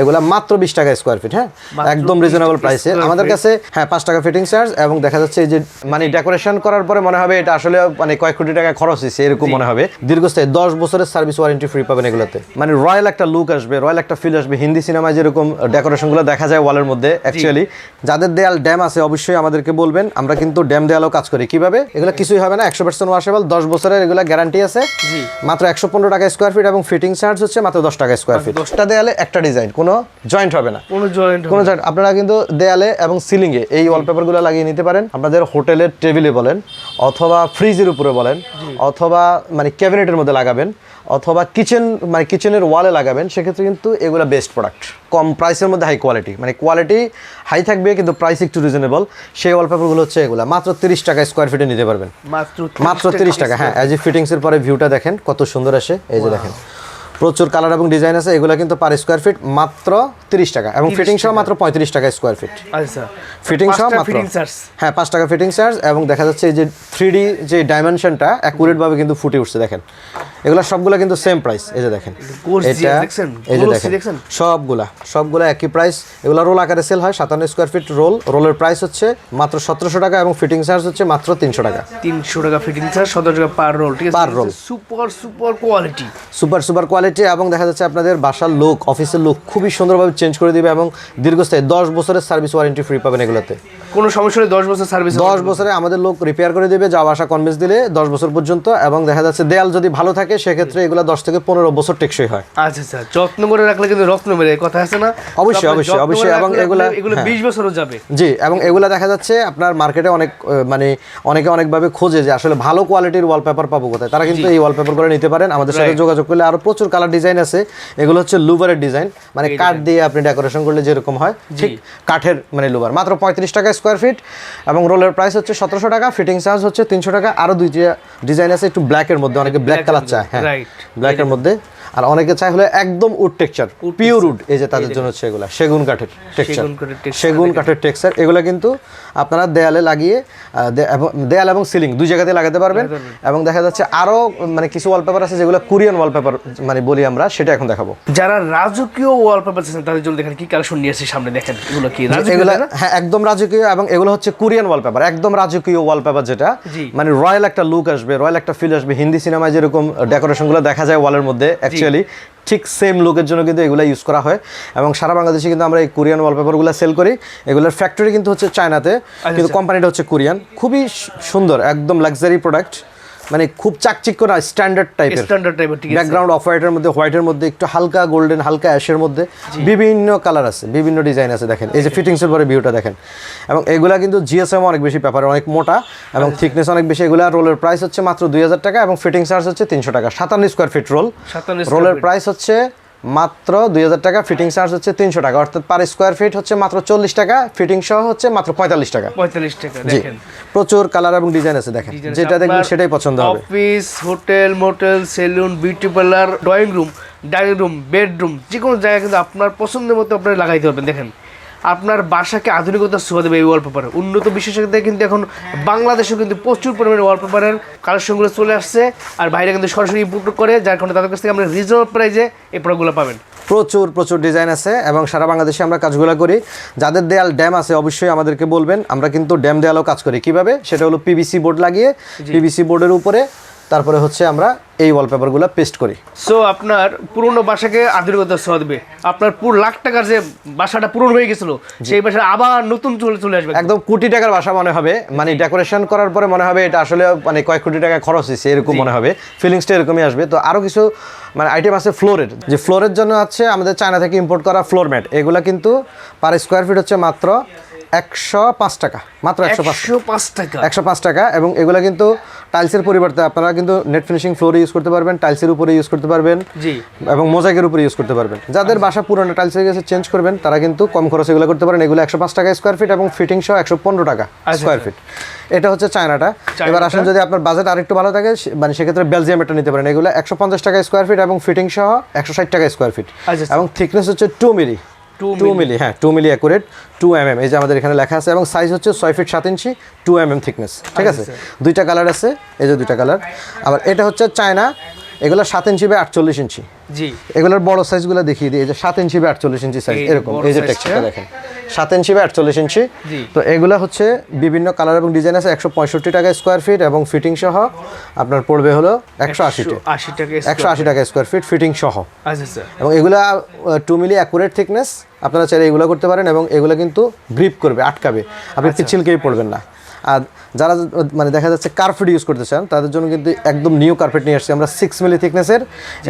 এগুলা মাত্র বিশ টাকা স্কোয়ার ফিট হ্যাঁ? একদম রিজনেবল প্রাইসে আমাদের কাছে হ্যাঁ পাঁচ টাকা ফিটিং চার্জ এবং দেখা যাচ্ছে এই যে মানে ডেকোরেশন করার পরে মনে হবে এটা আসলে মানে কয়েক কোটি টাকা খরচ হয়েছে এরকম মনে হবে। দীর্ঘস্থায়ী দশ বছরের সার্ভিস ওয়ারেন্টি ফ্রি পাবেন এগুলোতে। মানে রয়্যাল একটা লুক আসবে রয়্যাল একটা ফিল আসবে। হিন্দি সিনেমায় যেরকম ডেকোরেশনগুলো দেখা যায় ওয়ালের মধ্যে অ্যাকচুয়ালি যাদের দেয়াল ড্যাম আছে অবশ্যই আমাদেরকে বলবেন। আমরা কিন্তু ড্যাম দেয়ালও কাজ করি। কীভাবে? এগুলো কিছুই হবে না একশো পার্সেন্ট ওয়াশেবল দশ বছরের এগুলো গ্যারান্টি আছে। মাত্র একশো পনেরো টাকা স্কোয়ার ফিট এবং ফিটিং চার্জ হচ্ছে মাত্র দশ টাকা স্কোয়ার ফিট দশটা দেয়ালে একটা ডিজাইন কোনো জয়েন্ট হবে না। কোনো জয়েন্ট কোনো জায়গা- আপনারা কিন্তু দেয়ালে এবং সিলিংয়ে এই ওয়ালপেপারগুলো লাগিয়ে নিতে পারেন। আপনাদের হোটেলের টেবিলে বলেন অথবা ফ্রিজের উপরে বলেন অথবা মানে ক্যাবিনেটের মধ্যে লাগাবেন অথবা কিচেন মানে কিচেনের ওয়ালে লাগাবেন সেক্ষেত্রে কিন্তু এগুলো বেস্ট প্রোডাক্ট কম প্রাইসের মধ্যে হাই কোয়ালিটি মানে কোয়ালিটি হাই থাকবে কিন্তু প্রাইস একটু রিজনেবল সেই ওয়ালপেপারগুলো হচ্ছে এগুলো। মাত্র তিরিশ টাকা স্কোয়ার ফিটে নিতে পারবেন। মাত্র মাত্র তিরিশ টাকা হ্যাঁ অ্যাজ এ ফিটিংসের পরে ভিউটা দেখেন কত সুন্দর আসে এই যে দেখেন। প্রচুর কালার এবং ডিজাইন আছে এগুলো কিন্তু পার স্কোয়ার ফিট মাত্র তিরিশ টাকা এবং ফিটিং সহ মাত্র পঁয়ত্রিশ টাকা স্কোয়ার ফিট আচ্ছা। ফিটিং সহ মাত্র। হ্যাঁ পাঁচ টাকা ফিটিং চার্জ এবং দেখা যাচ্ছে এই যে থ্রি যে ডাইমেনশনটা অ্যাকুরেট ভাবে কিন্তু ফুটে উঠছে দেখেন। এগুলো সবগুলো কিন্তু সেম প্রাইস এই যে দেখেন। এটা এই যে দেখেন। সবগুলা সবগুলা একই প্রাইস এগুলো রোল আকারে সেল হয় সাতান্ন স্কোয়ার ফিট রোল রোলের প্রাইস হচ্ছে মাত্র সতেরোশো টাকা এবং ফিটিং চার্জ হচ্ছে মাত্র তিনশো টাকা। তিনশো টাকা ফিটিং চার্জ সতেরো টাকা পার রোল ঠিক আছে? Per roll। Super super quality super super quality এবং দেখা যাচ্ছে আপনাদের বাসার লোক অফিসের লোক খুবই সুন্দরভাবে চেঞ্জ করে দিবে এবং দীর্ঘস্থায়ী দশ বছরের সার্ভিস ওয়ারেন্টি ফ্রি পাবেন এগুলোতে। কোনো সমস্যা হলে দশ বছর সার্ভিস দশ বছরে আমাদের লোক রিপেয়ার করে দেবে যাওয়া আসা কনভেন্স দিলে দশ বছর পর্যন্ত এবং দেখা যাচ্ছে দেয়াল যদি ভালো থাকে সেক্ষেত্রে এগুলো দশ থেকে পনেরো বছর টেকসই হয়। আচ্ছা আচ্ছা যত্ন করে রাখলে কিন্তু রত্ন মেরে কথা আছে না? অবশ্যই, অবশ্যই, অবশ্যই, এবং এগুলা- এগুলো হ্যাঁ। বিশ বছরও যাবে। জি এবং এগুলা দেখা যাচ্ছে আপনার মার্কেটে অনেক মানে অনেকে অনেকভাবে খোঁজে যে আসলে ভালো কোয়ালিটির ওয়ালপেপার পাবো কোথায়। তারা কিন্তু এই ওয়ালপেপারগুলো নিতে পারেন আমাদের সাথে যোগাযোগ করলে আরও প্রচুর কালার ডিজাইন আছে। এগুলো হচ্ছে লুভারের ডিজাইন মানে কাঠ দিয়ে আপনি ডেকোরেশন করলে যেরকম হয় ঠিক কাঠের মানে লুভার। মাত্র পঁয়ত্রিশ টাকা স্কোয়ার ফিট এবং রোলের প্রাইস হচ্ছে সতেরোশো টাকা ফিটিং চার্জ হচ্ছে তিনশো টাকা আরও দুইটা ডিজাইন আছে একটু ব্ল্যাকের মধ্যে অনেকে ব্ল্যাক কালার চায় হ্যাঁ ব্ল্যাক ব্ল্যাকের মধ্যে। আর অনেকে চায় হলে একদম উড টেক্সচার পিওর উড এই যে তাদের জন্য হচ্ছে এগুলা সেগুন কাঠের টেক্সচার সেগুন কাঠের টেক্সচার এগুলো কিন্তু আপনারা দেয়ালে লাগিয়ে দেয়াল এবং সিলিং দুই জায়গাতে লাগাতে পারবেন। এবং দেখা যাচ্ছে আরও মানে কিছু ওয়ালপেপার আছে যেগুলো কোরিয়ান ওয়ালপেপার মানে বলি আমরা সেটা এখন দেখাবো। যারা রাজকীয় ওয়ালপেপার চাচ্ছেন তাদের জন্য দেখেন কি কালেকশন নিয়ে আসছে সামনে দেখেন এগুলো কি রাজকীয় এগুলো হ্যাঁ একদম রাজকীয় এবং এগুলো হচ্ছে কোরিয়ান ওয়ালপেপার একদম রাজকীয় ওয়ালপেপার যেটা। মানে রয়্যাল একটা লুক আসবে রয়্যাল একটা ফিল আসবে। হিন্দি সিনেমায় যেরকম ডেকোরেশনগুলো দেখা যায় ওয়ালের মধ্যে অ্যাকচুয়ালি ঠিক সেম লোকের জন্য কিন্তু এগুলো ইউজ করা হয়। এবং সারা বাংলাদেশে কিন্তু আমরা এই কোরিয়ান ওয়ালপেপারগুলো সেল করি। এগুলোর ফ্যাক্টরি কিন্তু হচ্ছে চায়নাতে কিন্তু আচ্ছা। কোম্পানিটা হচ্ছে কোরিয়ান খুবই সুন্দর একদম লাক্সারি প্রোডাক্ট মানে খুব চাকচিক্য না স্ট্যান্ডার্ড টাইপের স্ট্যান্ডার্ড টাইপের ঠিক আছে। ব্যাকগ্রাউন্ড অফ হোয়াইটের মধ্যে হোয়াইটের মধ্যে একটু হালকা গোল্ডেন হালকা অ্যাশের মধ্যে বিভিন্ন কালার আছে বিভিন্ন ডিজাইন আছে দেখেন। এই যে ফিটিংসের পরে ভিউটা দেখেন। এবং এগুলা কিন্তু জিএসএম অনেক বেশি পেপার অনেক মোটা এবং থিকনেস অনেক বেশি। এগুলা রোলের প্রাইস হচ্ছে মাত্র দুই হাজার টাকা এবং ফিটিং চার্জ হচ্ছে তিনশো টাকা। সাতান্ন স্কোয়ার ফিট রোল 57 রোলের প্রাইস হচ্ছে মাত্র দুই হাজার টাকা ফিটিং চার্জ হচ্ছে তিনশো টাকা। অর্থাৎ পার স্কোয়ার ফিট হচ্ছে মাত্র চল্লিশ টাকা ফিটিং সহ হচ্ছে মাত্র পঁয়তাল্লিশ টাকা। পঁয়তাল্লিশ টাকা জি। দেখেন। প্রচুর কালার এবং ডিজাইন আছে দেখেন। যেটা দেখবেন সেটাই পছন্দ হবে। Office hotel motel salon beauty parlour drawing room dining room bedroom যে কোনো জায়গায় কিন্তু আপনার পছন্দের মতো আপনার লাগাইতে পারবেন দেখেন। আপনার বাসাকে আধুনিকতার ছোঁয়া দেবে এই ওয়ালপেপার উন্নত বিশেষজ্ঞ কিন্তু এখন বাংলাদেশেও কিন্তু প্রচুর পরিমাণে ওয়ালপেপারের কালেকশনগুলো চলে আসছে আর বাইরে কিন্তু সরাসরি ইম্পোর্ট করে যার কারণে তাদের কাছ থেকে আমরা রিজনেবল প্রাইজে এই প্রোডাক্টগুলো পাবেন। প্রচুর প্রচুর ডিজাইন আছে এবং সারা বাংলাদেশে আমরা কাজগুলো করি। যাদের দেয়াল ড্যাম আছে অবশ্যই আমাদেরকে বলবেন আমরা কিন্তু ড্যাম দেয়ালও কাজ করি। কীভাবে? সেটা হলো পিভিসি বোর্ড লাগিয়ে পিভিসি বোর্ডের উপরে তারপরে হচ্ছে আমরা এই ওয়ালপেপারগুলো পেস্ট করি। সো আপনার পুরনো বাসাকে আধুনিকতার ছোঁয়া দেবে। আপনার পুরো লাখ টাকার যে বাসাটা পূরণ হয়ে গেছিল সেই বাসা আবার নতুন চলে চলে আসবে। একদম কোটি টাকার বাসা মনে হবে। মানে ডেকোরেশন করার পরে মনে হবে এটা আসলে মানে কয়েক কোটি টাকা খরচ হয়েছে এরকম মনে হবে। ফিলিংসটা এরকমই আসবে। তো আরও কিছু মানে আইটেম আছে ফ্লোরের যে ফ্লোরের জন্য আছে আমাদের চায়না থেকে ইম্পোর্ট করা ফ্লোর ম্যাট এগুলো কিন্তু পার স্কোয়ার ফিট হচ্ছে মাত্র একশো পাঁচ টাকা মাত্র একশো পাঁচ টাকা। একশো পাঁচ টাকা। এবং এগুলো কিন্তু টাইলসের পরিবর্তে আপনারা কিন্তু নেট ফিনিশিং ফ্লোরে ইউজ করতে পারবেন টাইলসের উপরে ইউজ করতে পারবেন জি। এবং মোজাইকের উপরে ইউজ করতে পারবেন। যাদের বাসা পুরোনো টাইলস হয়ে গেছে চেঞ্জ করবেন তারা কিন্তু কম খরচে এগুলো করতে পারেন। এগুলো একশো পাঁচ টাকা স্কোয়ার ফিট এবং ফিটিং সহ একশো পনেরো টাকা স্কোয়ার ফিট এটা হচ্ছে চায়নাটা। এবার আসেন যদি আপনার বাজেট আরেকটু ভালো থাকে মানে সেক্ষেত্রে বেলজিয়াম এটা নিতে পারেন। এগুলো একশো পঞ্চাশ টাকা স্কোয়ার ফিট এবং ফিটিং সহ একশো ষাট টাকা স্কোয়ার ফিট আচ্ছা। এবং থিকনেস হচ্ছে টু মিলি টু মিলি হ্যাঁ two milli accurate two M M এই যে আমাদের এখানে লেখা আছে এবং সাইজ হচ্ছে ছয় ফিট সাত ইঞ্চি টু এম এম থিকনেস ঠিক আছে? দুইটা কালার আছে এই যে দুইটা কালার আবার এটা হচ্ছে চায়না এগুলো সাত ইঞ্চি বাই আটচল্লিশ ইঞ্চি জি। এগুলোর বড় সাইজগুলো দেখিয়ে দিই এই যে সাত ইঞ্চি বা আটচল্লিশ ইঞ্চি সাইজ এরকম এই যে টেক্সচারটা দেখেন। সাত ইঞ্চি বা আটচল্লিশ ইঞ্চি তো এগুলো হচ্ছে বিভিন্ন কালার এবং ডিজাইন আছে একশো পঁয়ষট্টি টাকা স্কোয়ার ফিট এবং ফিটিং সহ আপনার পড়বে হলো একশো আশি টাকা আশি টাকা একশো আশি টাকা স্কোয়ার ফিট ফিটিং সহ। আচ্ছা এবং এগুলা টু মিলি অ্যাকুরেট থিকনেস আপনারা চাইলে এগুলো করতে পারেন এবং এগুলো কিন্তু গ্রিপ করবে আটকাবে। আপনি আচ্ছা। পিছিলকেই পড়বেন না। আর যারা মানে দেখা যাচ্ছে কার্পেট ইউজ করতে চান তাদের জন্য কিন্তু একদম নিউ কার্পেট নিয়ে আসছি আমরা সিক্স মিলি থিকনেসের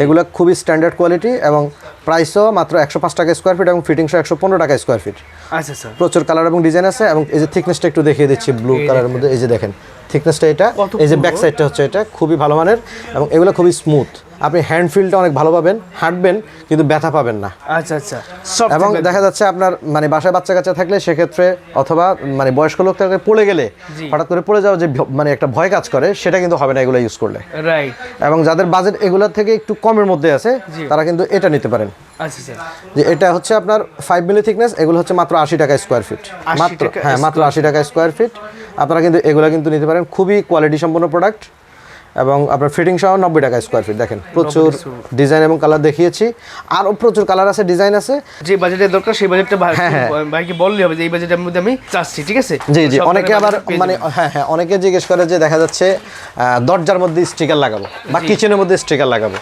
এগুলো খুবই স্ট্যান্ডার্ড কোয়ালিটি এবং প্রাইসও মাত্র একশো পাঁচ টাকা স্কোয়ার ফিট এবং ফিটিংসও একশো পনেরো টাকা স্কোয়ার ফিট আচ্ছা স্যার। প্রচুর কালার এবং ডিজাইন আছে এবং এই যে থিকনেসটা একটু দেখিয়ে দিচ্ছি ব্লু কালারের মধ্যে এই যে দেখেন। থিকনেসটা এটা এই যে? ব্যাক সাইডটা হচ্ছে এটা খুবই ভালো মানের এবং এগুলো খুবই স্মুথ আপনি হ্যান্ড ফিলটা অনেক ভালো পাবেন হাঁটবেন কিন্তু ব্যথা পাবেন না। আচ্ছা আচ্ছা। এবং দেখা যাচ্ছে আপনার মানে বাসায় বাচ্চা কাচ্চা থাকলে সেক্ষেত্রে অথবা মানে বয়স্ক লোক থাকলে পড়ে গেলে হঠাৎ করে পড়ে যাওয়া যে মানে একটা ভয় কাজ করে সেটা কিন্তু হবে না এগুলো ইউজ করলে। রাইট এবং যাদের বাজেট এগুলোর থেকে একটু কমের মধ্যে আছে তারা কিন্তু এটা নিতে পারেন। আচ্ছা যে এটা হচ্ছে আপনার ফাইভ মিলি থিকনেস এগুলো হচ্ছে মাত্র আশি টাকা স্কোয়ার ফিট মাত্র হ্যাঁ মাত্র আশি টাকা স্কোয়ার ফিট আপনারা কিন্তু এগুলো কিন্তু নিতে পারেন। খুবই কোয়ালিটি সম্পন্ন প্রোডাক্ট এবং আপনার ফিটিং সহ নব্বই টাকা স্কোয়ার ফিট দেখেন প্রচুর ডিজাইন এবং কালার দেখিয়েছি। আরও প্রচুর কালার আছে ডিজাইন আছে। যে বাজেটের দরকার সেই বাজেটটা হ্যাঁ, হ্যাঁ। ভাইকে বললে হবে যে এই বাজেটের মধ্যে আমি চাচ্ছি ঠিক আছে? জি জি অনেকে আবার মানে হ্যাঁ হ্যাঁ অনেকে জিজ্ঞেস করে যে দেখা যাচ্ছে দরজার মধ্যে স্টিকার লাগাবো বা কিচেনের মধ্যে স্টিকার লাগাবো।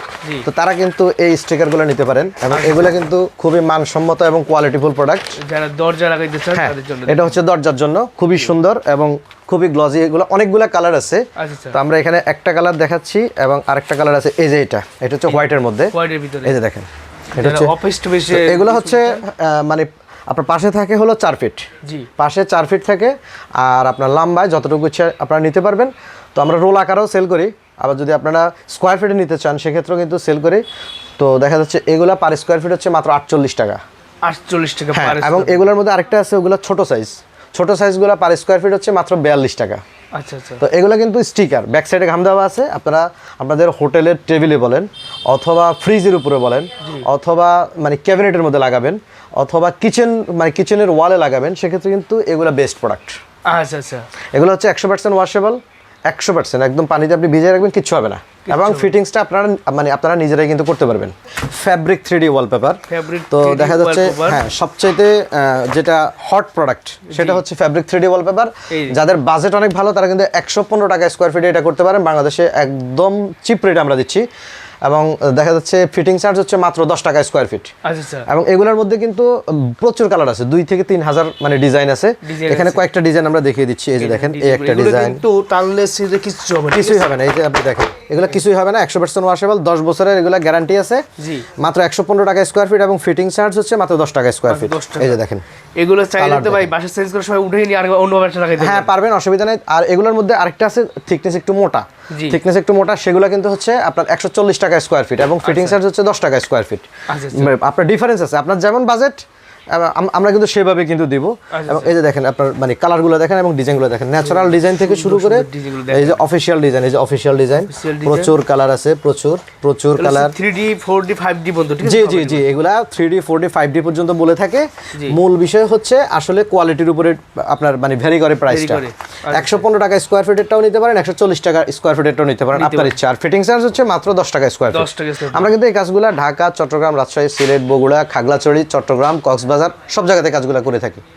তো তারা কিন্তু এই স্টিকারগুলো নিতে পারেন এবং এগুলো কিন্তু খুবই মানসম্মত এবং কোয়ালিটিফুল প্রোডাক্ট যারা দরজা লাগাইতে চান হ্যাঁ তাদের জন্য এটা হচ্ছে দরজার জন্য খুবই সুন্দর এবং খুবই গ্লজি এগুলো অনেকগুলো কালার আছে। আচ্ছা তো আমরা এখানে একটা কালার দেখাচ্ছি এবং আরেকটা কালার আছে এই যে এটা। এটা হচ্ছে হোয়াইটের মধ্যে। এই যে দেখেন এটা হচ্ছে এগুলো হচ্ছে মানে আপনার পাশে থাকে হলো চার ফিট পাশে চার ফিট থাকে আর আপনার লম্বায় যতটুকু ইচ্ছে আপনারা নিতে পারবেন। তো আমরা রোল আকারেও সেল করি। আবার যদি আপনারা স্কোয়ার ফিটে নিতে চান সেক্ষেত্রেও কিন্তু সেল করি। তো দেখা যাচ্ছে এগুলা পার স্কোয়ার ফিট হচ্ছে মাত্র আটচল্লিশ টাকা। আটচল্লিশ টাকা হ্যাঁ এবং এগুলোর মধ্যে আরেকটা আছে ওগুলো ছোট সাইজ ছোট সাইজগুলো পার স্কোয়ার ফিট হচ্ছে মাত্র বিয়াল্লিশ টাকা। আচ্ছা আচ্ছা। তো এগুলো কিন্তু স্টিকার। ব্যাক সাইডে ঘাম দেওয়া আছে আপনারা আপনাদের হোটেলের টেবিলে বলেন অথবা ফ্রিজের উপরে বলেন অথবা মানে ক্যাবিনেটের মধ্যে লাগাবেন অথবা কিচেন মানে কিচেনের ওয়ালে লাগাবেন সেক্ষেত্রে কিন্তু এগুলো বেস্ট প্রোডাক্ট আচ্ছা আচ্ছা। এগুলো হচ্ছে একশো পার্সেন্ট ওয়াশেবল একশো পার্সেন্ট একদম পানিতে আপনি ভিজিয়ে রাখবেন কিচ্ছু হবে না। এবং ফিটিংসটা আপনারা মানে আপনারা নিজেরাই কিন্তু করতে পারবেন। ফ্যাব্রিক থ্রি ডি ওয়ালপেপার তো দেখা যাচ্ছে হ্যাঁ সবচাইতে যেটা হট প্রোডাক্ট সেটা হচ্ছে ফ্যাব্রিক থ্রি ডি ওয়ালপেপার যাদের বাজেট অনেক ভালো তারা কিন্তু একশো পনেরো টাকা স্কোয়ার ফিটে এটা করতে পারেন। বাংলাদেশে একদম চিপ রেট আমরা দিচ্ছি। এবং দেখা যাচ্ছে ফিটিং চার্জ হচ্ছে মাত্র দশ টাকা স্কোয়ার ফিট আচ্ছা স্যার এবং এগুলোর মধ্যে কিন্তু প্রচুর কালার আছে। দুই থেকে তিন হাজার মানে ডিজাইন আছে। এখানে কয়েকটা ডিজাইন আমরা দেখিয়ে দিচ্ছি। এই যে দেখেন এই একটা ডিজাইন কিন্তু টানলে সিজে কিছু হবে না কিছুই হবে না। এই যে আপনি দেখেন এগুলো কিছুই হবে না। একশো পার্সেন্ট ওয়াশেবল দশ বছরের এগুলো গ্যারান্টি আছে। জি। মাত্র একশো পনেরো টাকা স্কোয়ার ফিট এবং ফিটিং চার্জ হচ্ছে মাত্র দশ টাকা স্কোয়ার ফিট এই যে দেখেন এগুলো চাইলে তো ভাই বাসা চেঞ্জ করে সবাই উঠেই নিয়ে আর অন্য বাসা লাগাইতে হ্যাঁ পারবেন। অসুবিধা নেই। আর এগুলোর মধ্যে আরেকটা আছে থিকনেস একটু মোটা। থিকনেস একটু মোটা সেগুলো কিন্তু হচ্ছে আপনার একশো চল্লিশ টাকা স্কোয়ার ফিট এবং ফিটিং চার্জ হচ্ছে দশ টাকা স্কোয়ার ফিট আচ্ছা, আপনার ডিফারেন্স আছে। আপনার যেমন বাজেট আমরা কিন্তু সেভাবে কিন্তু দিব। আচ্ছা, এবং এই যে দেখেন আপনার মানে কালারগুলো দেখেন এবং ডিজাইনগুলো দেখেন। ন্যাচারাল ডিজাইন থেকে শুরু করে এই যে অফিসিয়াল ডিজাইন এই যে অফিসিয়াল ডিজাইন প্রচুর কালার আছে প্রচুর প্রচুর colour three D four D five D আছে? জি জি জি এগুলা three D four D five D পর্যন্ত বলে থাকে। মূল বিষয় হচ্ছে আসলে কোয়ালিটির উপরে আপনার মানে ভ্যারি করে প্রাইসটা করে। একশো পনেরো টাকা স্কোয়ার ফিটেরটাও নিতে পারেন একশো চল্লিশ টাকা স্কোয়ার ফিটেরটাও নিতে পারেন আপনার ইচ্ছা। আর ফিটিং চার্জ হচ্ছে মাত্র দশ টাকা স্কোয়ার 10 টাকা আমরা কিন্তু এই কাজগুলো ঢাকা চট্টগ্রাম রাজশাহী সিলেট বগুড়া খাগড়াছড়ি চট্টগ্রাম কক্সবাজার সব জায়গাতে কাজগুলো করে থাকি।